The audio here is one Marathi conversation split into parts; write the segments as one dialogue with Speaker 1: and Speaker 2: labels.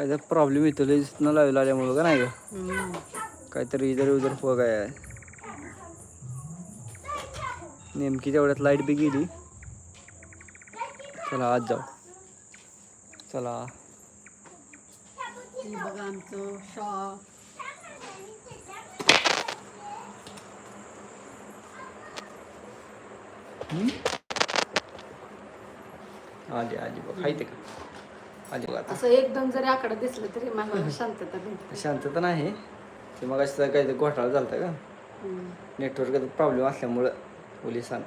Speaker 1: काय तर प्रॉब्लेम येतो लय न लावायला आल्यामुळं का नाही का. काहीतरी इधर उधर काय आहे? नेमकी तेवढ्यात लाइट बी गेली. चला आज जाऊ. चला.
Speaker 2: बघा आमचं शॉप
Speaker 1: आली आली. बघ हाय ते का?
Speaker 2: असं एकदम जरी आकडे दिसलं तरी मला शांतता भेटते.
Speaker 1: शांतता नाही. ते मग असं काही घोटाळा झालता का. नेटवर्क प्रॉब्लेम असल्यामुळं पोलिसांना.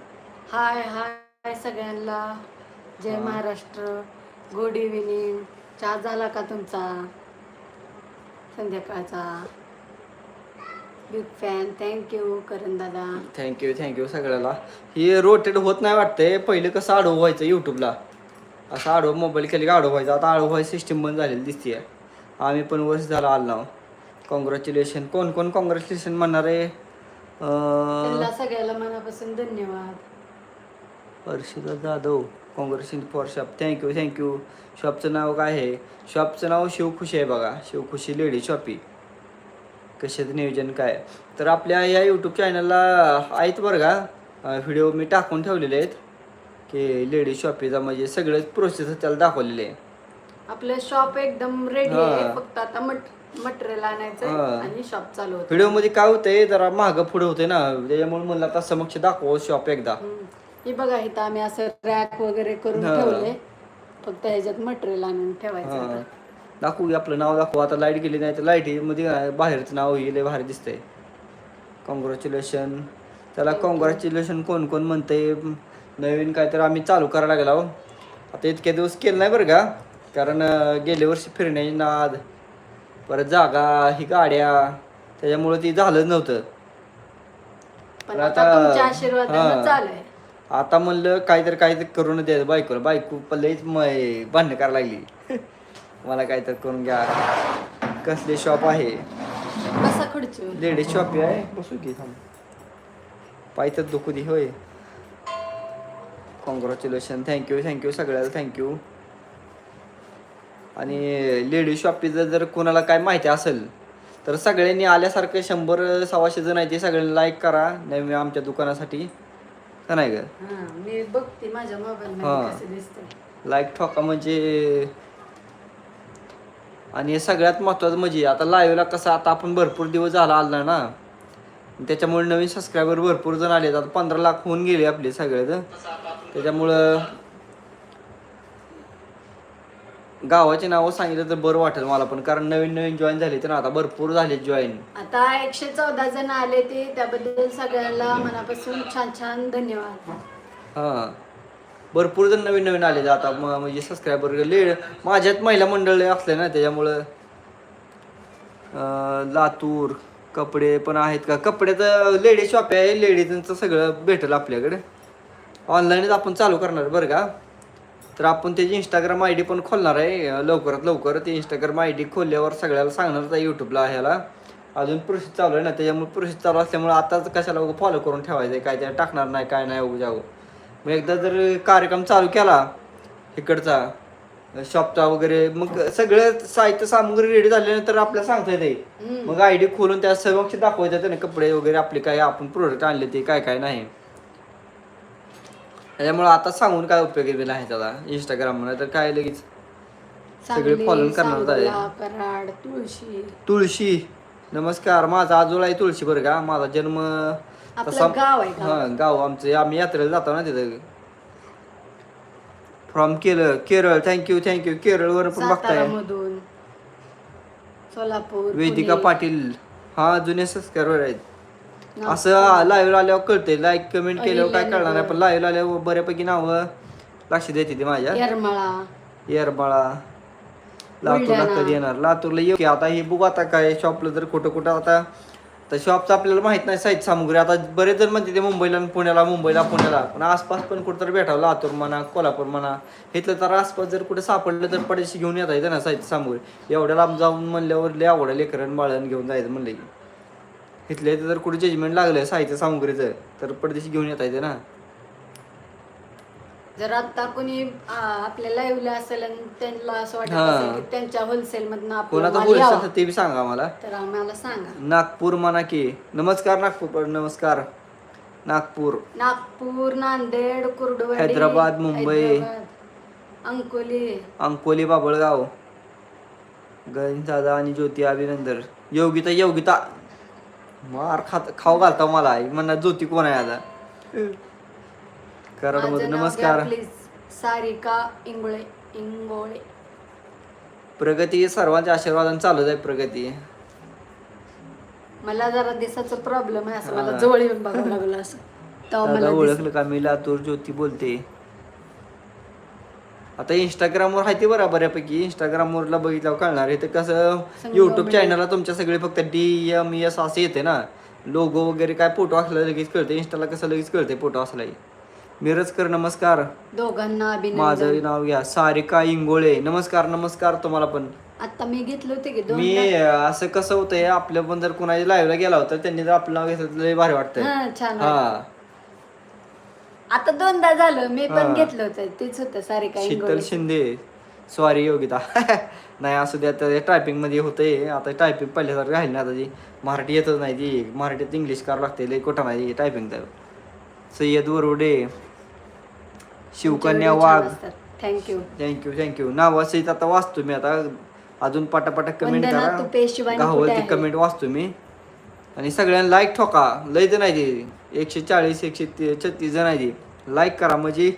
Speaker 2: हाय हाय सगळ्यांना. जय महाराष्ट्र. गुड इव्हिनिंग चहा झाला का तुमचा? संध्याकाळचा. बिग फॅन थँक्यू करण दादा.
Speaker 1: थँक्यू थँक्यू सगळ्याला. हे रोटेट होत नाही वाटतंय. पहिलं कसं आडवं व्हायचं यूट्यूबला असं आडवं मोबाईल केले की आडवं व्हायचं. आता व्हायचं सिस्टीम बंद झालेली दिसते आम्ही पण वर्ष झालं आलो नाव. कॉंग्रॅच्युलेशन कोण कोण कॉंग्रॅच्युलेशन म्हणणार आहे?
Speaker 2: त्यांना सगळ्याला मनापासून धन्यवाद.
Speaker 1: Harshita Jadhav. Congratulation for shop thank you thank you शॉपचं नाव काय आहे? शॉपचं नाव शिवखुशी आहे बघा. शिवखुशी लेडी शॉपी कशाचं नियोजन काय तर आपल्या या यूट्यूब चॅनलला आहेत बरं का? व्हिडिओ मी टाकून ठेवलेले आहेत. की लेडी शॉपीचा म्हणजे सगळंच प्रोसेस त्याला दाखवलेले आहे
Speaker 2: आपलं शॉप एकदम रेडी
Speaker 1: हा.
Speaker 2: आहे फक्त आता मट मटेरियल आणायचं
Speaker 1: हा.
Speaker 2: आणि शॉप चालू होतं
Speaker 1: व्हिडिओमध्ये काय होतंय जरा मागं पुढे होते ना त्याच्यामुळे म्हणलं आता समक्ष दाखव शॉप एकदा.
Speaker 2: हे बघा इथं आम्ही असं रॅक वगैरे करून
Speaker 1: हा.
Speaker 2: ठेवले फक्त ह्याच्यात मटेरियल आणून ठेवायचं
Speaker 1: हा.
Speaker 2: आता.
Speaker 1: दाखवू की आपलं नाव दाखवू आता लाइट गेली नाही तर लाइटमध्ये बाहेरचं नाव येईल भारी दिसतंय कॉंग्रॅच्युलेशन त्याला कॉंग्रॅच्युलेशन कोण कोण म्हणते नवीन काय तर आम्ही चालू करायला लागलो आता इतके दिवस केलं नाही बरं का? कारण गेल्या वर्षी फिरण्याची नाद परत जागा ही गाड्या त्याच्यामुळे ती झालंच नव्हतं.
Speaker 2: पण आता
Speaker 1: हा.
Speaker 2: आहे.
Speaker 1: आता म्हणलं काहीतरी काहीतरी करून द्यायचं बायकोला. बायको पल्लेच भांडण करायला लागली. मला काहीतरी करून घ्या. कसले शॉप आहे? लेडीज शॉप आहे? बसू की थांब. दुखू दे होय. Congratulation thank you thank you सगळ्याला. थँक्यू आणि लेडीज शॉपीचं जर कोणाला काय माहिती असेल तर सगळ्यांनी आल्यासारखं शंभर सव्वाशे जण आहे ते सगळ्यांनी लाईक करा. नेहमी आमच्या दुकानासाठी. का नाही
Speaker 2: हा मी बघते माझ्या मोबाईल
Speaker 1: हा. लाईक ठोका म्हणजे आणि सगळ्यात महत्वाचं म्हणजे आता लाईव्हला कसं आता आपण भरपूर दिवस झाला आला ना त्याच्यामुळे नवीन सबस्क्रायबर भरपूर जण आले आता पंधरा लाख होऊन गेले आपले सगळे त्याच्यामुळं गावाचे नावं सांगितलं तर बरं वाटेल मला पण कारण नवीन नवीन जॉईन झाले तर आता भरपूर झाले जॉईन
Speaker 2: आता एकशे चौदा जण आले ते त्याबद्दल सगळ्यांना मनापासून छान छान धन्यवाद.
Speaker 1: हां. भरपूर जण नवीन नवीन आले आता म- म्हणजे सबस्क्रायबर लेड माझ्यात महिला मंडळ असले ना त्याच्यामुळं अं, लातूर कपडे पण आहेत का? कपड्याचं लेडीज शॉप आहे लेडीजचं सगळं भेटेल आपल्याकडे. ऑनलाईनच आपण चालू करणार बरं का? तर आपण त्याची इंस्टाग्राम आय डी पण खोलणार आहे लवकरात लवकर ते इंस्टाग्राम आय डी खोलल्यावर सगळ्याला सांगणार आहे यूट्यूबला ह्याला. अजून प्रोसेस चालू आहे ना त्याच्यामुळे प्रोसेस चालू असल्यामुळे आताच कशाला फॉलो करून ठेवायचं आहे काय त्या टाकणार नाही काय नाही उगा जाऊ मग एकदा जर कार्यक्रम चालू केला इकडचा शॉपचा वगैरे मग सगळं साहित्य सामग्री रेडी झाल्यानंतर आपल्याला सांगता येते. मग आयडी खोलून त्या समक्ष दाखवायचं ना कपडे वगैरे आपले काय आपण प्रोडक्ट आणले ते काय काय नाही. त्याच्यामुळे आता सांगून काय उपयोग आहे त्याला? इंस्टाग्राम म्हणा तर काय लगेच? सगळे follow करणार आहे.
Speaker 2: सांगोला, कराड तुळशी.
Speaker 1: तुळशी. नमस्कार. माझा आजोळा आहे तुळशी बरं का? माझा जन्म
Speaker 2: आपलं गाव आहे.
Speaker 1: हा गाव आमचं. आम्ही यात्रेला जातो ना तिथं. From Kerala. Kerala. Thank you thank you केरळवर पण बघताय.
Speaker 2: सोलापूर
Speaker 1: वेदिका पाटील. हा जुने सबस्क्रायबर आहेत. असं लाईव्ह आल्यावर कळते लाईक कमेंट केल्यावर काय. कळणार नाही. पण लाईव्ह आल्यावर बऱ्यापैकी नावं लक्ष देते ती माझ्या.
Speaker 2: येरमाळा.
Speaker 1: लातूरला. कधी येणार? लातूरला येऊ की. आता हे बघू आता काय शॉपला जर कुठं कुठं आता तर शॉपचं आपल्याला माहीत नाही साहित्य सामुग्री. आता बरेच जण म्हणते ते मुंबईला पुण्याला मुंबईला पुण्याला. पण आसपास पण कुठं भेटावं. लातूर म्हणा कोल्हापूर म्हणा. इथलं तर आसपास जर कुठे सापडलं तर पडेशी घेऊन येता येतं ना साहित्य सामुग्री. एवढ्या लांब जाऊन म्हणल्यावर लय आवडलं लेकरण बाळण घेऊन जायचं म्हणलं की. इथल्या इथं जर कुठे जजमेंट लागलं साहित्य सामुग्रीचं तर पडदेशी घेऊन येता येते ना.
Speaker 2: जर आता कोणी आ, आपल्या लाईव्हला असेल आणि त्यांना असं वाटत
Speaker 1: हा.
Speaker 2: असेल की त्यांच्या होलसेल मधनं
Speaker 1: कोणाचा
Speaker 2: आपला माल
Speaker 1: बोलायचं
Speaker 2: यावा,
Speaker 1: असेल ते बी सांगा आम्हाला.
Speaker 2: तर आम्हाला सांगा.
Speaker 1: नागपूर म्हणा की नमस्कार नागपूर नमस्कार. नागपूर.
Speaker 2: नागपूर नांदेड कुर्डुवाडी
Speaker 1: हैदराबाद, मुंबई.
Speaker 2: हैदराबाद, अंकोली.
Speaker 1: अंकोली बाबळगाव. गणेश दादा आणि ज्योती अभिनंदन. योगिता योगिता. मार खात खाऊ घालता मला. म्हणणार ज्योती कोण आहे आता? कराडमध्ये नमस्कार.
Speaker 2: प्लीज सारिका इंगोळे इंगोळे.
Speaker 1: प्रगती सर्वांच्या आशीर्वादाने चालू आहे प्रगती.
Speaker 2: मला जरा दिसाचा प्रॉब्लेम आहे असं मला
Speaker 1: हा.
Speaker 2: जवळ येऊन बघावं लागलं असं. तेव्हा
Speaker 1: दादा
Speaker 2: मला दिस-
Speaker 1: ओळखलं का? मी लातूर ज्योती बोलते. आता इंस्टाग्रामवर आहे ते बरं बऱ्यापैकी. इंस्टाग्रामवरला बघितल्यावर कळणार आहे. तर कसं युट्यूब. चॅनलला तुमच्या सगळे फक्त डी एम एस असं येते ना. लोगो वगैरे काय फोटो असला लगेच कळते. इंस्टाला कसं लगेच कळते फोटो असलाही मिरजकर नमस्कार.
Speaker 2: दोघांना
Speaker 1: माझं नाव घ्या. सारिका इंगोळे. नमस्कार नमस्कार तुम्हाला पण.
Speaker 2: आता मी घेतले होते की दोन
Speaker 1: मी असं कसं होतंय आपल्या पण जर कुणाच्या लाईव्हला गेला होता त्यांनी जर आपलं नाव घेतलं भारी वाटतंय.
Speaker 2: छान.
Speaker 1: हा.
Speaker 2: आता दोनदा झालं मी. पण घेतलं होतं. तेच होतं सारिका
Speaker 1: शीतल
Speaker 2: इंगोळे
Speaker 1: शिंदे सॉरी योगिता. नाही असू द्या आता टायपिंगमध्ये होतंय. आता टायपिंग पहिल्यासारखं राहील ना आता जी मराठी येतच नाही ती. मराठीत इंग्लिश करावं लागते लय कुठं नाही टायपिंग तर. Sayyad Warode Shivkanya Wagh.
Speaker 2: Thank you
Speaker 1: thank you thank you नावासहित आता वाचतो मी आता. अजून पटापटा कमेंट करा.
Speaker 2: कुठे आहे?
Speaker 1: कमेंट वाचतो मी. आणि सगळ्यांना लाईक ठोका. लय तर नाही ते. एकशे चाळीस एकशे ते- छत्तीस जण आहे ते. लाईक करा म्हणजे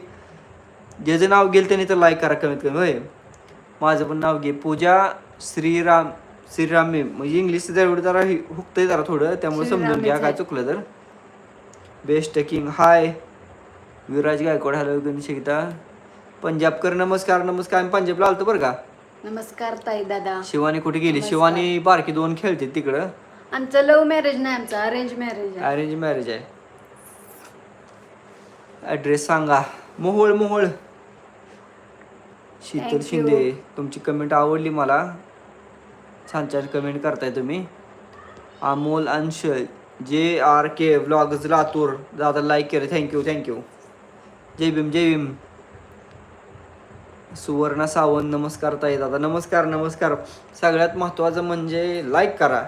Speaker 1: ज्याचं नाव गेल त्याने तर लाईक करा कमीत कमी होय. माझं पण नाव घे. पूजा श्रीराम श्रीरामे म्हणजे इंग्लिश जरा जरा हे हुकतंय जरा थोडं त्यामुळे समजून घ्या काय
Speaker 2: आहे.
Speaker 1: चुकलं तर. Best king hi Viraj Gaikwad hello Ganesh एकदा पंजाबकर नमस्कार नमस्कार. आम्ही पंजाबला आलतो बरं का?
Speaker 2: नमस्कार ताई दादा.
Speaker 1: शिवानी कुठे गेली?
Speaker 2: नमस्कार.
Speaker 1: शिवानी बारकी दोन खेळते तिकडं.
Speaker 2: आमचं लव्ह मॅरेज नाही आमचं अरेंज मॅरेज आहे.
Speaker 1: अरेंज मॅरेज आहे. ॲड्रेस सांगा. मोहोळ मोहोळ. Sheetal
Speaker 2: Thank you.
Speaker 1: शिंदे तुमची कमेंट आवडली मला. छान छान कमेंट करताय तुम्ही. अमोल अंश जे आर के ब्लॉग्स लातूर. दादा लाईक केलं. थँक्यू थँक्यू जय भीम जय भीम. सुवर्णा सावंत नमस्कार ताई. दादा नमस्कार नमस्कार. सगळ्यात महत्त्वाचं म्हणजे लाईक करा.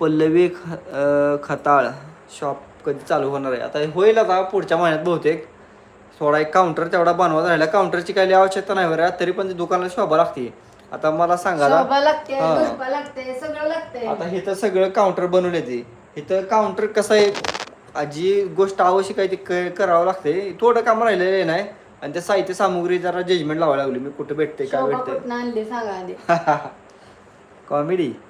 Speaker 1: पल्लवी ख अं, खताळ. शॉप कधी चालू होणार आहे. आता होईल आता पुढच्या महिन्यात बहुतेक. थोडा एक काउंटर तेवढा बनवायचा राहिला काउंटरची काही आवश्यकता नाही बरं. तरी पण दुकानाला शोभा लागते. आता मला सांगा आता हे तर सगळं काउंटर बनवले ते इथं काउंटर कसं आहे? जी गोष्ट आवश्यक आहे ती क- करावं लागते. थोडं काम राहिलेलं आहे नाही. आणि त्या साहित्य सामुग्री जरा जजमेंट लावायला लागली. मी कुठे भेटते काय भेटते? कॉमेडी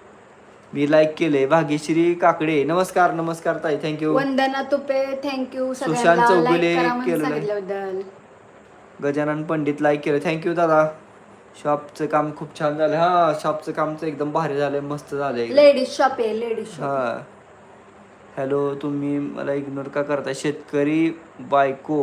Speaker 1: मी लाईक केले भाग्यश्री काकडे. नमस्कार नमस्कार ताई. Thank you
Speaker 2: Vandana Tupe. Thank you
Speaker 1: Sushant Chougule केलं.
Speaker 2: सांगितल्याबद्दल.
Speaker 1: गजानन पंडित लाईक केलं. थँक्यू दादा. शॉपचं काम खूप छान झालं हा शॉपचं कामचं एकदम भारी झालंय. मस्त झालंय.
Speaker 2: लेडीज शॉप आहे लेडीज शॉप
Speaker 1: हा. हॅलो तुम्ही मला इग्नोर का करता शेतकरी बायको.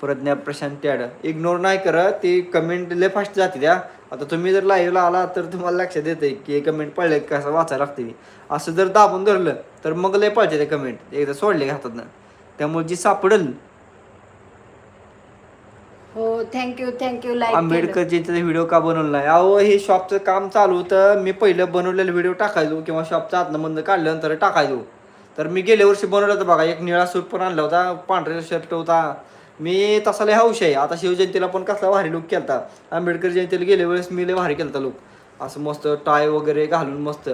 Speaker 1: प्रज्ञा प्रशांत त्याड. इग्नोर नाही करत ती कमेंट लय फास्ट जाते त्या. आता तुम्ही जर लाईव्हला आला तर तुम्हाला लक्षात येते की कमेंट पडले कसं वाचायला लागते असं जर दाबून धरलं तर मग लय पळते ते कमेंट एकदा सोडले हातातनं त्यामुळे जी सापडल.
Speaker 2: हो thank you thank you like
Speaker 1: आंबेडकरजीचा video का बनवला नाही अहो हे शॉपचं काम चालू होतं. मी पहिलं बनवलेलं व्हिडिओ टाकायचो किंवा शॉपचा आतनं बंद काढल्यानंतर टाकायचो. तर मी गेल्या वर्षी बनवलं होतं बघा. एक निळा सूट पण आणला होता. पांढरा शर्ट होता. मी तसा लय हौश आहे. आता शिवजयंतीला पण कसला भारी लुक केलता. आंबेडकर जयंतीला गेल्या वेळेस मी लय भारी केलता लुक असं मस्त टाय वगैरे घालून मस्त.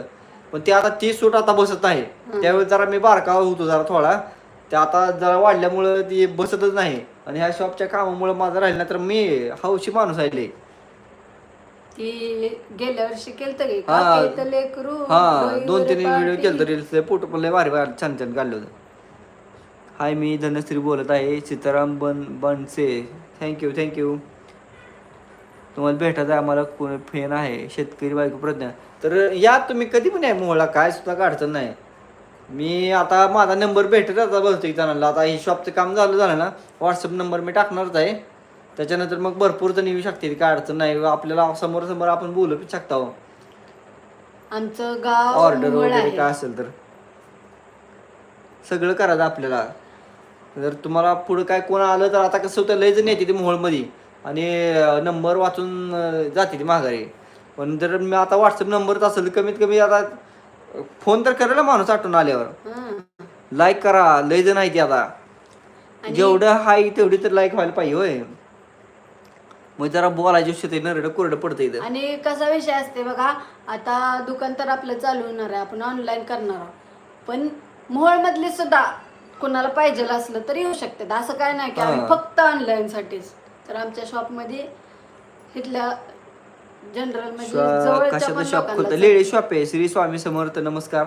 Speaker 1: पण ते आता ती सूट आता बसत आहे त्यावेळेस जरा मी बारका होतो जरा थोडा. ते आता जरा वाढल्यामुळं ती बसतच नाही. आणि ह्या शॉपच्या कामामुळे माझं राहिलं नाही तर मी हौशी माणूस आहे.
Speaker 2: ती गेल्या वर्षी केलत
Speaker 1: हा. दोन तीन व्हिडिओ
Speaker 2: पाटी.
Speaker 1: केलं रील्स फोटो पण लय भारी भारी छान छान काढले होते. हाय मी धनश्री बोलत आहे सीताराम बन Banse. Thank you thank you तुम्हाला भेटायचं आहे आम्हाला कोण फेन आहे शेतकरी बायको प्रज्ञा. तर या तुम्ही कधी पण या मोहळा काय सुद्धा अडचण नाही. मी आता माझा नंबर भेटत आता बहुतेक जणांना. आता हे शॉपचं काम झालं झालं ना. व्हॉट्सअप नंबर मी टाकणारच आहे. त्याच्यानंतर मग भरपूर जण येऊ शकतील काय अडचण नाही. आपल्याला समोर समोर आपण बोलू शकता. हो.
Speaker 2: आमचं गाव
Speaker 1: ऑर्डर वगैरे
Speaker 2: आहे.
Speaker 1: काय असेल तर. सगळं करायचं आपल्याला. जर तुम्हाला पुढे काय कोण आलं तर आता कसं होतं लय जण येते ते मोहोळमध्ये. आणि नंबर वाचून जाते ती माघारी. पण जर मी आता व्हॉट्सअप नंबरच असेल कमीत कमी आता फोन तर करेल ना माणूस आठवून आल्यावर. लाईक करा लय जण आहे ती आता. जेवढं हाय तेवढी तर लाईक व्हायला पाहिजे होय. मग जरा बोलायची शेती नरड कोरडं पडतं इथं.
Speaker 2: आणि कसा विषय असते बघा आता दुकान तर आपलं चालू होणार आहे आपण ऑनलाईन करणार आहोत. पण मोहोळमधले सुद्धा कोणाला पाहिजे असलं तर येऊ शकतात असं काय नाही की आम्ही. फक्त ऑनलाईन साठीच तर आमच्या शॉपमध्ये इथल्या जनरल पण
Speaker 1: शॉप?
Speaker 2: लोकांना
Speaker 1: होतं लेडी शॉप आहे. श्री स्वामी समर्थ नमस्कार.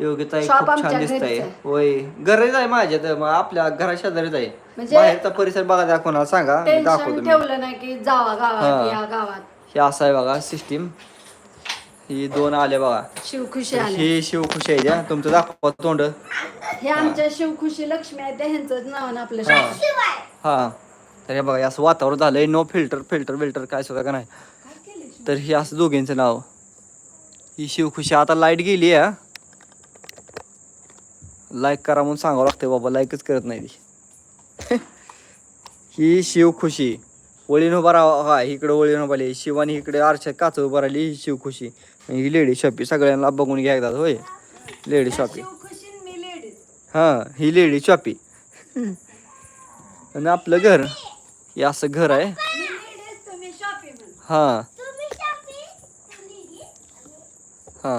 Speaker 1: योग्यता खूप छान दिसत आहे. होय. घरीच आहे माझ्या तर. आपल्या घरा शेजारीच आहे.
Speaker 2: म्हणजे-
Speaker 1: बाहेरचा परिसर बघा कोणाला सांगा. दाखवतो
Speaker 2: ठेवलं नाही की जावा गावात. या गावात.
Speaker 1: हे असं आहे बघा सिस्टीम ही दोन आले बघा.
Speaker 2: शिवखुशी आले
Speaker 1: ही शिवखुशी आहे द्या तुमचं दाखवा तोंड.
Speaker 2: हे आमच्या शिवखुशी लक्ष्मी आहे त्या ह्यांचं नाव ना आपलं.
Speaker 1: हा. हा. तर हे बघा हे असं वातावरण झालंय. नो फिल्टर फिल्टर बिल्टर काय सुद्धा का नाही. तर हे असं दोघींचं नाव. ही शिवखुशी. आता लाइट गेली आहे लाईक करा म्हणून सांगावं लागतं बाबा. लाईकच करत नाही ती. ही शिवखुशी. वळीन उभा राहा हा इकडे वळीन उभा राहिली. शिवानी इकडे आरशा काच उभा राहिली. ही शिवखुशी आणि ही लेडी शॉपी सगळ्यांना बघून घ्या एकदा. होय. लेडी शॉपी हा. ही लेडी शॉपी आणि आपलं घर. हे असं घर आहे. हा हा.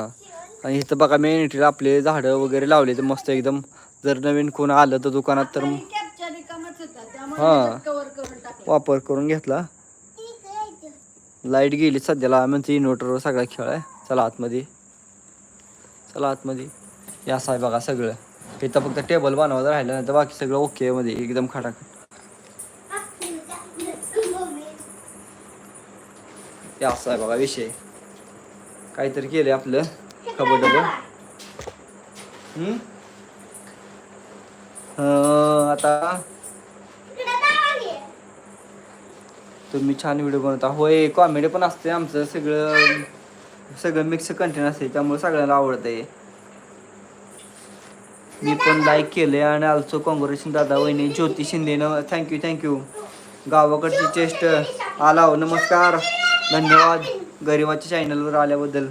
Speaker 1: आणि इथं बघा मेन एंट्रीला आपले झाडं वगैरे लावले तर मस्त एकदम. जर नवीन कोण आलं तर दुकानात तर
Speaker 2: कॅप्चर रिकामच होता.
Speaker 1: हा.
Speaker 2: त्यामुळे कव्हर करून टाकलं
Speaker 1: वापर करून घेतला. लाइट गेली सध्याला. म्हणजे इन्व्हर्टरवर सगळा खेळ आहे. चला आतमध्ये. चला आतमध्ये. या असं बघा सगळं. इथं फक्त टेबल बनवायचं राहिलं नाही तर बाकी सगळं ओके मध्ये एकदम खटाखट. या असं आहे बघा विषय. काहीतरी केलंय आपलं. कबड आता तुम्ही छान व्हिडिओ बनवता. होय कॉमेडी पण असते आमचं. सगळं सगळं मिक्स कंटेंट असते त्यामुळे सगळ्यांना आवडतंय. मी पण लाईक केले आणि आल्सो कॉंग्रेशन दादा वहिनी ज्योती शिंदेनं. थँक्यू थँक्यू गावाकडची चेस्ट आला नमस्कार. धन्यवाद. गरिबाच्या चॅनलवर आल्याबद्दल.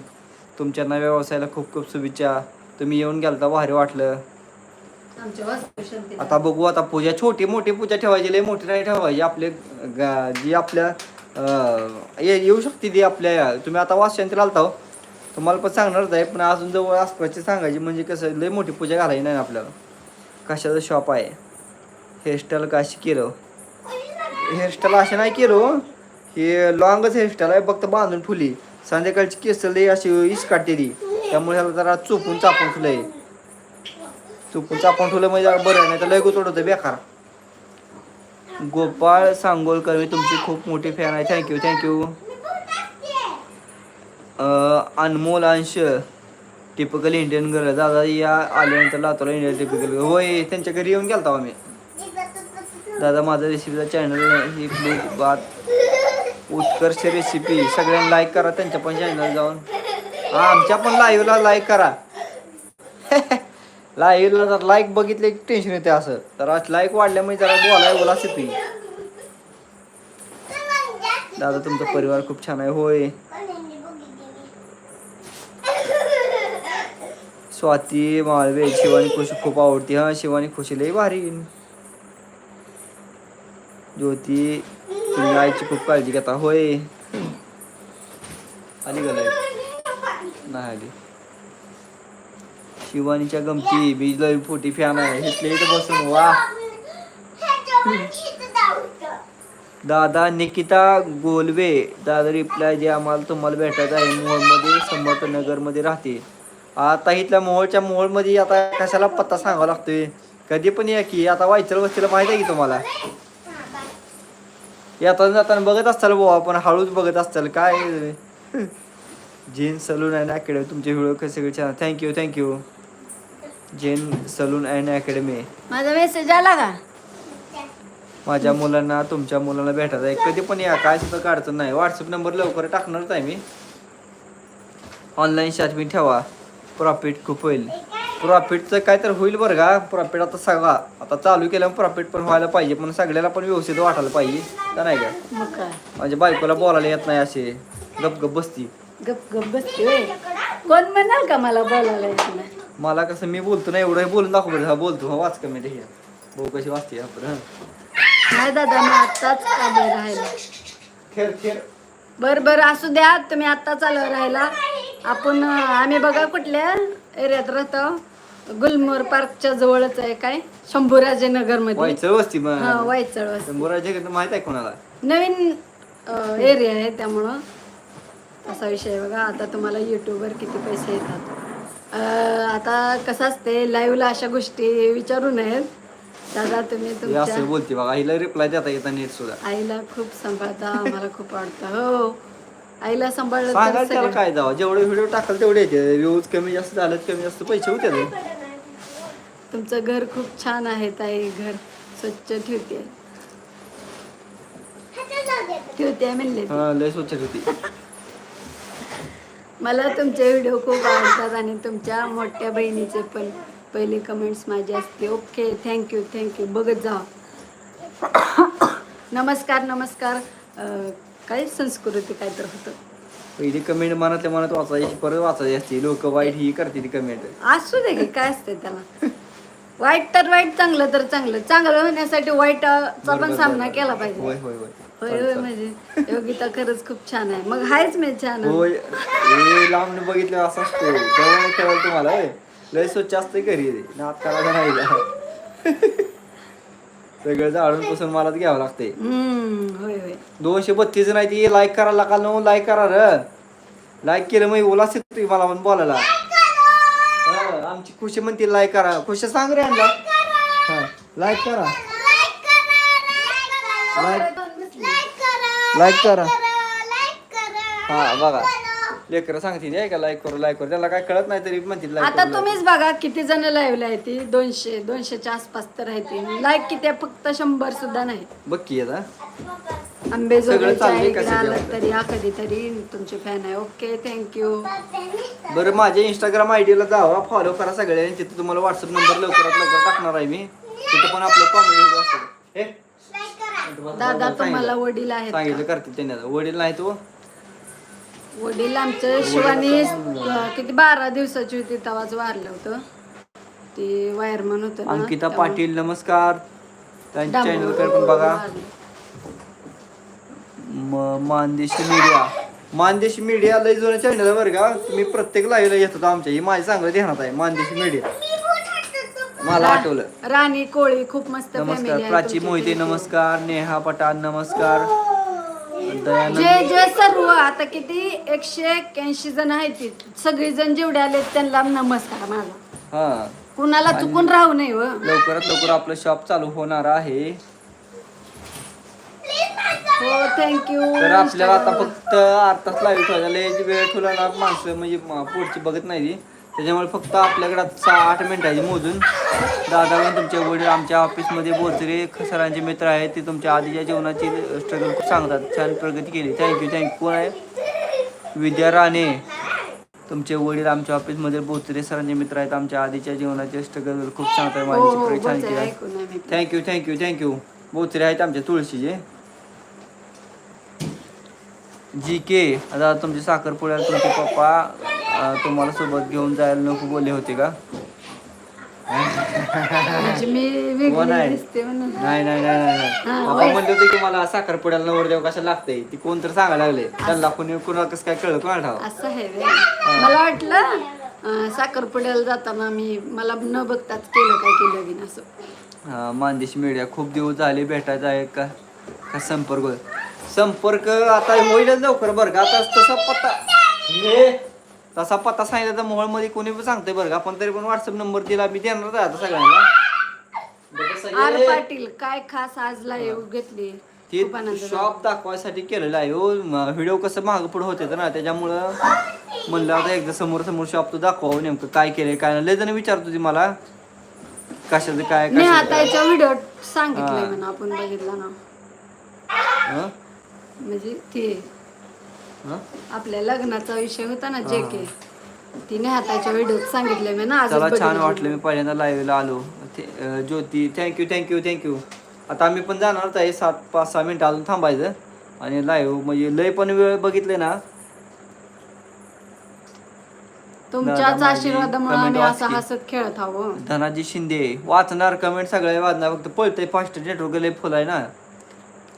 Speaker 1: तुमच्या नव्या व्यवसायाला खूप खूप शुभेच्छा. तुम्ही येऊन गेलता भारी वाटलं. आता बघू आता पूजा छोटी मोठी पूजा ठेवायची लय मोठी नाही ठेवायची. आपले जी आपल्या येऊ शकते ती आपल्या तुम्ही आता वासशांती आलता हो. तुम्हाला पण सांगणारच आहे पण अजून जवळ आसपासची सांगायची म्हणजे कसं लय मोठी पूजा घालायची नाही आपल्याला. कशाचं शॉप आहे? हेअरस्टाईल का अशी केलं? हेअरस्टाईल अशी नाही केलं हो. हे लॉंगच हेअरस्टाईल आहे फक्त बांधून ठुली संध्याकाळची केस लय अशी इस ती त्यामुळे ह्याला जरा चुपून चापून ठुलंय चुकून चापून ठेवलं म्हणजे बरं नाही तर लय गुतवड होतं बेकार. गोपाळ सांगोलकर मी तुमची खूप मोठी फॅन आहे. थँक्यू थँक्यू अनमोल अंश टिपिकल इंडियन गर्ल दादा या आल्यानंतर लातूरला इंडियन टिपिकल होय त्यांच्या घरी येऊन गेलता आम्ही दादा माझा रेसिपीचा चॅनल ही प्लीज बात उत्कर्ष रेसिपी सगळ्यांना लाईक करा त्यांच्या पण चॅनल जाऊन. आमच्या पण लाईव्हला लाईक करा. लाईव्हला जर लाईक बघितले की टेन्शन येते असं. तर आज लाईक वाढल्यामुळे जरा बोलाय बोला येते दादा तुमचा परिवार खूप छान आहे होय. स्वाती माळवे शिवानी खुशी खूप आवडती हा शिवानी खुशी लई भारी. ज्योती तुम्ही आईची खूप काळजी घेता होय. आली का नाही आली. शिवानीच्या गमती बीज लई फोटी फॅन आहे. हे इथं बसून वा. दादा निकिता गोलवे दादा रिप्लाय जे आम्हाला तुम्हाला भेटायचं आहे मोहोळमध्ये समर्थनगरमध्ये राहते. आता इथल्या मोहोळच्या मोहोळमध्ये आता कशाला पत्ता सांगावा लागतोय? कधी पण या की आता वायचळ वस्तीला माहीत आहे की तुम्हाला? येताना जाताना बघत असताल बुवा पण हळूच बघत असताल. काय? जेन सलून अँड अकॅडमी तुमचे व्हिडिओ कसे सगळे छान thank you thank you Jen salon and academy.
Speaker 2: माझा मेसेज आला का?
Speaker 1: माझ्या मुलांना तुमच्या मुलांना भेटायचं आहे कधी पण या काय सुद्धा अडचण नाही. व्हॉट्सअप नंबर लवकर टाकणारच आहे मी. ऑनलाईन शॉपिंग ठेवा. प्रॉफिट खूप होईल. प्रॉफिटचं काय तर होईल बरं का. प्रॉफिट आता सगळा आता चालू केल्यावर प्रॉफिट पण व्हायला पाहिजे पण सगळ्याला पण व्यवस्थित वाटायला पाहिजे. का नाही का?
Speaker 2: मग काय?
Speaker 1: माझ्या बायकोला बोलायला येत नाही असे. गप गप बसती.
Speaker 2: गप गप बसते होय. कोण म्हणाल का मला बोलायला? येत नाही
Speaker 1: मला कसं मी बोलतो ना एवढं बोलून दाखव बरं हा बोलतो हा वाच कमी हे. भाऊ कशी वाचते आपण
Speaker 2: नाही दादा मी आत्ताच आलोय राहायला.
Speaker 1: खेळ खेळ.
Speaker 2: बर बर असू द्या तुम्ही आत्ताच आलो राहायला. आपण अं, आम्ही बघा कुठल्या एरियात राहतो. गुलमोर पार्कच्या जवळच आहे काय? शंभूराजेनगरमध्ये
Speaker 1: व्हायचं वस्ती
Speaker 2: हा
Speaker 1: मग
Speaker 2: वायचळ वस्ती.
Speaker 1: शंभराचे माहीत आहे कोणाला?
Speaker 2: नवीन एरिया आहे त्यामुळं. असा विषय आहे बघा. आता तुम्हाला यूट्यूबवर किती पैसे येतात. अं, आता कसं असते लाईव्हला अशा गोष्टी विचारू नयेत. दादा तुम्ही
Speaker 1: हे
Speaker 2: तुमच्या
Speaker 1: असं बोलते बघा हिला रिप्लाय देता येता नीट सुद्धा.
Speaker 2: आईला खूप सांभाळता मला खूप आवडतं. हो. आईला सांभाळलं तर
Speaker 1: त्याला
Speaker 2: सगळं.
Speaker 1: काय जावं? जेवढे व्हिडिओ टाकाल तेवढे येते. व्ह्यूज कमी जास्त झालं कमी जास्त पैसे होते ते.
Speaker 2: तुमचं घर खूप छान आहे ताई. घर स्वच्छ ठेवते. ठेवते म्हणले
Speaker 1: हा लय स्वच्छ होती
Speaker 2: मला तुमचे व्हिडिओ खूप आवडतात आणि तुमच्या मोठ्या बहिणीचे पण पहिले कमेंट्स माझे असते. ओके थँक्यू थँक्यू बघत जा. नमस्कार नमस्कार. काय संस्कृती काय तर होतं?
Speaker 1: पहिली कमेंट मनातल्या मनात वाचायची परत वाचायची असते. लोक वाईट ही करते ती कमेंट
Speaker 2: असू दे की काय असते त्याला? वाईट तर वाईट चांगलं तर चांगलं. चांगलं होण्यासाठी वाईटचा पण सामना केला पाहिजे.
Speaker 1: होय होय होय.
Speaker 2: होय होय म्हणजे योगिता खरंच खूप छान आहे. मग हायच मी छान.
Speaker 1: होय हे लांब बघितलं असं असतो जवळ कळलं तुम्हाला होय. लय स्वच्छ असते घरी. नात करायला नाही का? सगळं झाडून पुसून मलाच घ्यावं लागते
Speaker 2: हम्म होय होय.
Speaker 1: दोनशे बत्तीस नाही ती लाईक करायला लागाल ना लाईक करा र. लाईक केलं मग ओला तुम्ही मला पण बोलायला. हा, आमची खुशी म्हणते लाईक करा. खुशी सांग रे यांना. हा लाईक करा. लाईक करा. हा बघा. लेकर सांगतील "हे का लाईक करू लाईक करू. त्याला काय कळत नाही तरी म्हणतील लाईक
Speaker 2: आता तुम्हीच बघा किती जण लाईव्हला आहे ती. दोनशे दोनशेच्या आसपास तर आहे ती. लाईक किती आहे? फक्त शंभर सुद्धा नाही.
Speaker 1: बघ की आता. सगळं
Speaker 2: आंबेजोगाईच्या
Speaker 1: चाललंय
Speaker 2: इकडे आलं? तरी हा कधीतरी तुमचे फॅन आहे. ओके थँक्यू
Speaker 1: बरं माझ्या इंस्टाग्राम आय डीला जावा फॉलो करा सगळ्यांनी. तिथे तुम्हाला व्हॉट्सअप नंबर लवकरात लवकर टाकणार आहे मी. तिथे पण आपलं कॉमेडी असतो हे?
Speaker 2: दादा तुम्हाला वडील आहेत का?
Speaker 1: सांगितलं करते त्यांनी आता. वडील नाही तो
Speaker 2: वडील आमचं शिवानी अं, किती बारा दिवसाची होती तेव्हाच वारलं होतं. ती वायरमन होतं
Speaker 1: अंकिता पाटील नमस्कार. त्यांच्या चॅनल पण बघा. म- मानदेशी मीडिया मानदेशी मीडिया लय जुनं चॅनल आहे बरं का? तुम्ही प्रत्येक लाईव्हला येत आमच्या. ही माझ्या चांगलं ध्यानात आहे मानदेशी मीडिया मला आठवलं.
Speaker 2: राणी कोळी खूप मस्त
Speaker 1: नमस्कार
Speaker 2: आहे
Speaker 1: प्राची
Speaker 2: तुमची.
Speaker 1: मोहिते नमस्कार नेहा पठाण नमस्कार. दयानंद
Speaker 2: जे जे सर्व आता किती एकशे एक्क्याऐंशी जण आहेत सगळी जण जेवढे आले त्यांना नमस्कार माझा.
Speaker 1: हा.
Speaker 2: कुणाला चुकून राहू नये व
Speaker 1: लवकरात लवकर आपलं शॉप चालू होणार आहे.
Speaker 2: हो थँक्यू
Speaker 1: तर आपल्याला आता फक्त आताच लाईव्ह ठेवायचा लय वेळ ठेवला ना माणसं म्हणजे म- पुढची बघत नाही ती. त्याच्यामुळे फक्त आपल्याकडे सहा आठ मिनिटाची मोजून. दादा पण तुमचे वडील आमच्या ऑफिसमध्ये बोचरे सरांचे मित्र आहेत ते तुमच्या आधीच्या जीवनाची स्ट्रगल सांगतात. छान प्रगती केली. थँक्यू थँक्यू कोण आहे? विद्या राणे. तुमचे वडील आमच्या ऑफिसमध्ये बोचरे सरांचे मित्र आहेत आमच्या आधीच्या जीवनाचे स्ट्रगल खूप सांगतात माझी छान केलं. थँक्यू थँक्यू थँक्यू बोचरे आहेत आमच्या तुळशीचे. जी के आता तुमचे साखरपुड्याला तुमचे पप्पा तुम्हाला सोबत घेऊन जायला नको बोलले होते का?
Speaker 2: म्हणजे
Speaker 1: कोण
Speaker 2: म्हणून.
Speaker 1: नाही नाही नाही.
Speaker 2: हा,
Speaker 1: पप्पा म्हणले होते की मला साखरपुड्याला नवरदेव कशा लागते ती कोण तर सांगायला लागले. त्यांना कोणी कुणाला कसं काय कळलं कोणाला ठाव
Speaker 2: असं आहे व्हय. मला वाटलं साखरपुड्याला जाताना मी मला न बघताच केलं काय केलं बिन असं.
Speaker 1: हा मानदेश मीडिया खूप दिवस झाले भेटायचं आहे का? का संपर्क? संपर्क आता होईलच लवकर बरं का? आता तसा पत्ता हे? तसा पत्ता सांगितला तर मोहळमध्ये कोणी पण सांगतंय बरं का पण तरी पण व्हॉट्सअप नंबर दिला मी देणार आता सगळ्यांना
Speaker 2: आर? पाटील काय खास आज लाईव्ह घेतली
Speaker 1: ते
Speaker 2: खूप आनंद झाला.
Speaker 1: शॉप दाखवायसाठी केलेलं आहे हो व्हिडिओ कसं मागं पुढे होते ना त्याच्यामुळं म्हणलं आता एकदा समोर समोर शॉप तो दाखवा नेमकं काय केलंय काय नाही लय जण विचारतो ती मला कशाचं काय
Speaker 2: नाही
Speaker 1: कशाचं
Speaker 2: आता
Speaker 1: काय.
Speaker 2: याच्या व्हिडिओ सांगितलंय
Speaker 1: हा.
Speaker 2: म्हणून आपण बघितला ना
Speaker 1: हं?
Speaker 2: म्हणजे ते
Speaker 1: हं?
Speaker 2: आपल्या लग्नाचा विषय होता ना जे के. तिने हाताच्या व्हिडिओत सांगितले मी ना
Speaker 1: त्याला छान वाटलं मी पहिल्यांदा लाईव्हला आलो. ते- अं, Jyoti thank you thank you thank you आता आम्ही पण जाणारच आहे सात पाच सहा मिनिटं अजून थांबायचं. आणि लाईव्ह म्हणजे लय पण वेळ बघितले ना.
Speaker 2: तुमच्याच
Speaker 1: दादा माझी
Speaker 2: आशीर्वादामुळे
Speaker 1: comment
Speaker 2: आम्ही असं
Speaker 1: वाचली.
Speaker 2: हसत खेळत
Speaker 1: धनाजी शिंदे वाचणार कमेंट सगळ्या वाचणार फक्त पळतंय फास्ट नेटवर्क लय फुल आहे ना.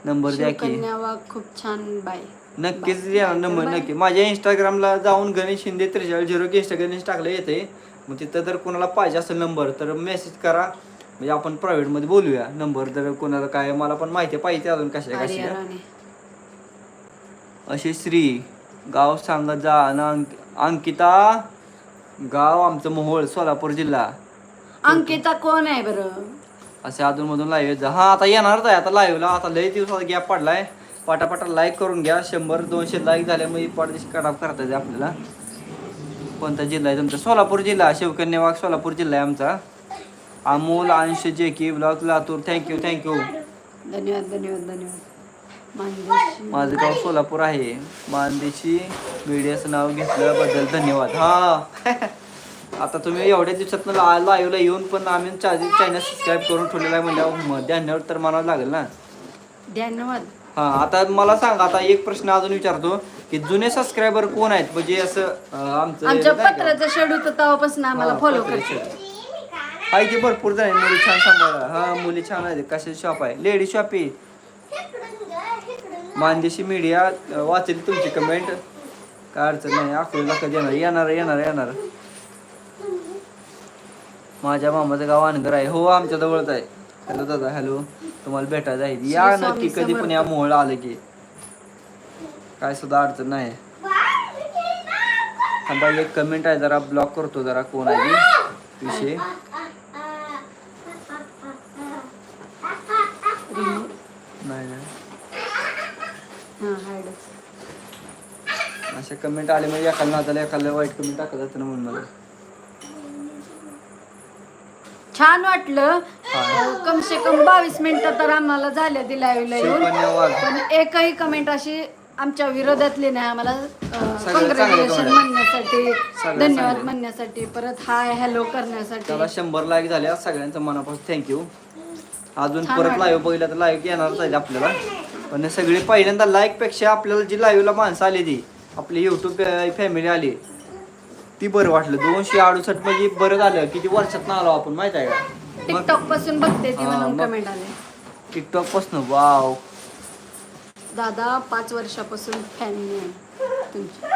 Speaker 1: नंबर द्या की.
Speaker 2: शिवकन्या खूप छान बाय.
Speaker 1: नक्कीच द्या नंबर नक्की. माझ्या इंस्टाग्रामला जाऊन गणेश शिंदे त्रेचाळीस झिरो इंस्टाग्राम टाकलं येते. मग तिथं जर कोणाला पाहिजे असेल नंबर तर मेसेज करा. म्हणजे आपण private मध्ये बोलूया. नंबर जर कोणाला काय मला पण माहिती पाहिजे अजून कशा कशा. असे श्री गाव सांगत जा आणि अंकिता गाव आमचं मोहोळ सोलापूर जिल्हा.
Speaker 2: अंकिता कोण आहे बरं?
Speaker 1: असे अधूनमधून लाईव्ह जा. हा आता येणारच आहे. आता लाईव्हला आता लय दिवसाचा गॅप पडलाय. पाटापाटा लाईक करून घ्या. शंभर दोनशे लाईक झाल्यामुळे पाठदिशी कटाप करता येते आपल्याला. कोणता जिल्हा आहे तुमचा? सोलापूर जिल्हा. शिवकन्या वाघ सोलापूर जिल्हा आहे आमचा. अमोल अंश जे की ब्लॉक लातूर. थँक्यू थँक्यू
Speaker 2: धन्यवाद धन्यवाद धन्यवाद.
Speaker 1: माझं गाव सोलापूर आहे. मानदेशी मीडियाचं नाव घेतल्याबद्दल धन्यवाद. हा. आता तुम्ही एवढ्या दिवसात लाईव्हला येऊन पण आम्ही चॅनल सबस्क्राईब करून ठेवलेला आहे म्हणजे धन्यवाद तर म्हणावं लागेल ना.
Speaker 2: धन्यवाद
Speaker 1: हा आता मला सांग आता एक प्रश्न अजून विचारतो की जुने सबस्क्रायबर कोण आहेत? म्हणजे असं अं, आमचं
Speaker 2: आमच्या
Speaker 1: नाही का?
Speaker 2: पत्राचं शेड होतं तेव्हापासून आम्हाला
Speaker 1: हा,
Speaker 2: फॉलो
Speaker 1: पत्राचं आहे की भरपूर जण आहेत मुली छान सांभाळा. हा मुली छान आहेत कशाची शॉप आहे? लेडी शॉप आहे. मानदेशी मीडिया वाचेल तुमची कमेंट काय अडचण नाही अकोला कधी येणार येणार येणार येणार. माझ्या मामाचं गाव अनगर आहे. हो आमच्या जवळच आहे. हॅलो दादा हॅलो. तुम्हाला भेटायचं आहे या नक्की कधी पण या मोहळ आलं की. काय सुद्धा अडचण नाही. थांबा एक कमेंट आहे जरा ब्लॉक करतो जरा कोण आहे विषय. नाही अशा कमेंट आले म्हणजे एखाद्या नादाला एखाद्या वाईट कमेंट टाकत जातं ना म्हणून मला.
Speaker 2: छान वाटलं. कम से कम बावीस मिनिटं तर आम्हाला झाल्या ती लाईव्हला येऊन. पण एकही कमेंट अशी आमच्या विरोधातली नाही. आम्हाला
Speaker 1: चांगलं
Speaker 2: कॉंग्रॅच्युलेशन
Speaker 1: comment.
Speaker 2: म्हणण्यासाठी धन्यवाद. म्हणण्यासाठी परत हाय हॅलो करण्यासाठी.
Speaker 1: त्याला शंभर लाईक झाल्या सगळ्यांचं मनापासून थँक्यू अजून
Speaker 2: छान
Speaker 1: परत
Speaker 2: वाटलं.
Speaker 1: लाईव्ह बघितलं तर लाईक येणारच आहे आपल्याला. पण सगळी पहिल्यांदा लाईकपेक्षा आपल्याला जी लाईव्हला माणसं आली ती आपली युट्यूब फॅमिली आली ती बरं वाटलं. दोनशे अडुसष्ट म्हणजे बरं झालं. किती वर्षात आलो आपण माहीत आहे का?
Speaker 2: टिकटॉकपासून बघते ती
Speaker 1: हा,
Speaker 2: म्हणून
Speaker 1: मग.
Speaker 2: कमेंट आले.
Speaker 1: टिकटॉकपासून वाव.
Speaker 2: दादा पाच वर्षापासून फॅन आहे. तुमची.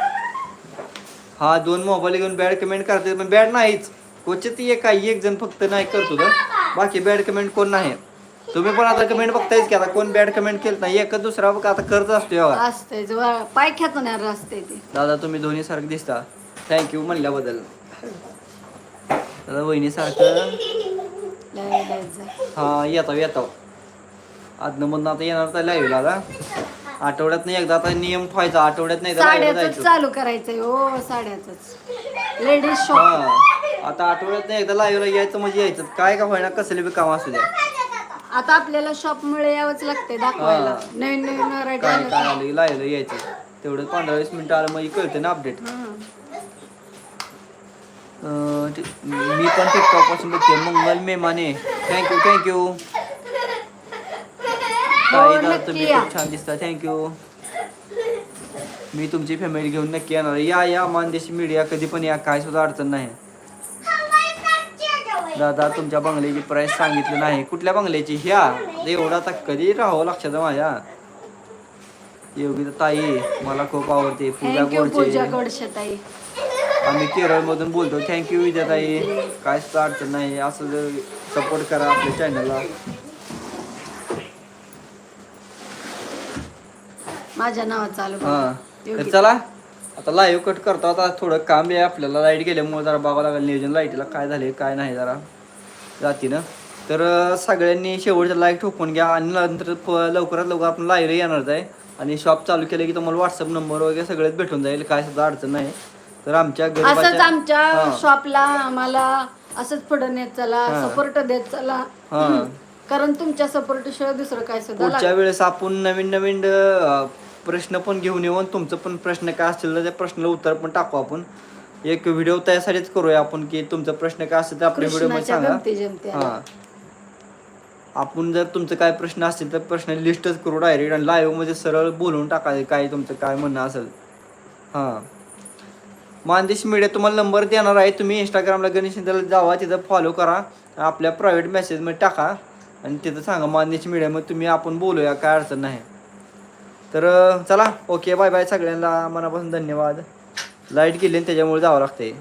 Speaker 1: हा दोन मोबाईल घेऊन बॅड कमेंट करते पण बॅड नाहीच. क्वचित एक काही एक जण फक्त नाही करतो तर. बाकी बॅड कमेंट कोण नाही. तुम्ही पण आता कमेंट बघतायच की आता कोण बॅड कमेंट केलं नाही. एक दुसरा बघ आता करत असतो यावर
Speaker 2: असते पाय खेचणार असते ती.
Speaker 1: दादा तुम्ही दोन्ही सारखं दिसता. थँक्यू म्हणल्याबद्दल. दादा वहिनी सारखं?
Speaker 2: लय लय जा.
Speaker 1: हा येतो येतो. मधनं आता येणार तर लाईव्ह दादा आठवड्यात नाही एकदा आता नियम ठेवायचा. आठवड्यात नाही
Speaker 2: साड्याच चालू करायचंय हो साड्याच लेडीज शॉप
Speaker 1: आता आठवड्यात नाही एकदा लाईव्हला यायचं म्हणजे यायचं. काय का होईना कसले बी काम असू द्या.
Speaker 2: आता आपल्याला शॉप मुळे यावंच लागते दाखवायला. नवीन नवीन व्हरायटी
Speaker 1: काय
Speaker 2: आल्या
Speaker 1: काय आलं लाईव्हला यायचं. तेवढं पंधरा वीस मिनिटं आलं म्हणजे कळते ना अपडेट मी पण टिकटॉकपासून बघते. मंगल मेमाने थँक्यू थँक्यू तुम्ही. खूप छान दिसता. थँक्यू मी तुमची फॅमिली घेऊन नक्की येणार या या मानदेशी मीडिया कधी पण या. काय सुद्धा अडचण नाही. दादा तुमच्या बंगल्याची प्राइस सांगितली नाही. कुठल्या बंगल्याची? ह्या. एवढा आता कधी राहावं लक्षात माझ्या? योगिता ताई मला खूप आवडते. पूजा गोडचे
Speaker 2: गोडशे ताई.
Speaker 1: आम्ही केरळमधून बोलतो. थँक्यू विद्याताई काय सुद्धा अडचण नाही. असं जर सपोर्ट करा आपल्या चॅनलला
Speaker 2: माझ्या नावात चालू
Speaker 1: हा. तर चला. आता लाईव्ह कट करतो. आता थोडं काम आहे. आपल्याला लाइट गेल्यामुळे जरा बघावं लागेल. नियोजन लाईटीला काय झाले काय नाही जरा. जातीनं. तर अं, सगळ्यांनी शेवटचं लाईक ठोकून घ्या. आणि नंतर लवकरात लवकर आपण लाईव्ह येणारच आहे. आणि शॉप चालू केलं की तुम्हाला व्हॉट्सअप नंबर वगैरे सगळेच भेटून जाईल. काय सुद्धा अडचण नाही. तर आमच्या
Speaker 2: असंच
Speaker 1: गरिबाच्या-
Speaker 2: आमच्या. शॉपला आम्हाला असंच पुढे नेत चला. सपोर्ट देत चला.
Speaker 1: हा.
Speaker 2: कारण तुमच्या सपोर्ट शिवाय दुसरं काय सुद्धा
Speaker 1: पुढच्या वेळेस आपण नवीन नवीन अं, प्रश्न पण घेऊन येऊन तुमचं पण प्रश्न काय असतील तर त्या प्रश्नाला उत्तर पण टाकू आपण. एक व्हिडिओ त्यासाठीच करूया आपण की तुमचा प्रश्न काय असेल तर आपल्या व्हिडिओमध्ये
Speaker 2: कृष्णाच्या
Speaker 1: सांगा.
Speaker 2: गमती जमती
Speaker 1: हा.
Speaker 2: आल्या.
Speaker 1: आपण जर तुमचं काय प्रश्न असतील तर प्रश्न लिस्टच करू डायरेक्ट आणि लाईव्हमध्ये सरळ बोलून टाकायचे काय तुमचं काय म्हणणं असेल. हां. मानदेश मीडिया तुम्हाला नंबर देणार आहे. तुम्ही इंस्टाग्रामला गणेश इंद्राला जावा तिथं फॉलो करा. आपल्या प्रायव्हेट मेसेजमध्ये टाका. आणि तिथं सांगा मानदेश मीडियामध्ये तुम्ही आपण बोलूया काय अडचण नाही. तर चला ओके बाय बाय सगळ्यांना. मनापासून धन्यवाद. लाइट गेली आणि त्याच्यामुळे जावं लागतंय.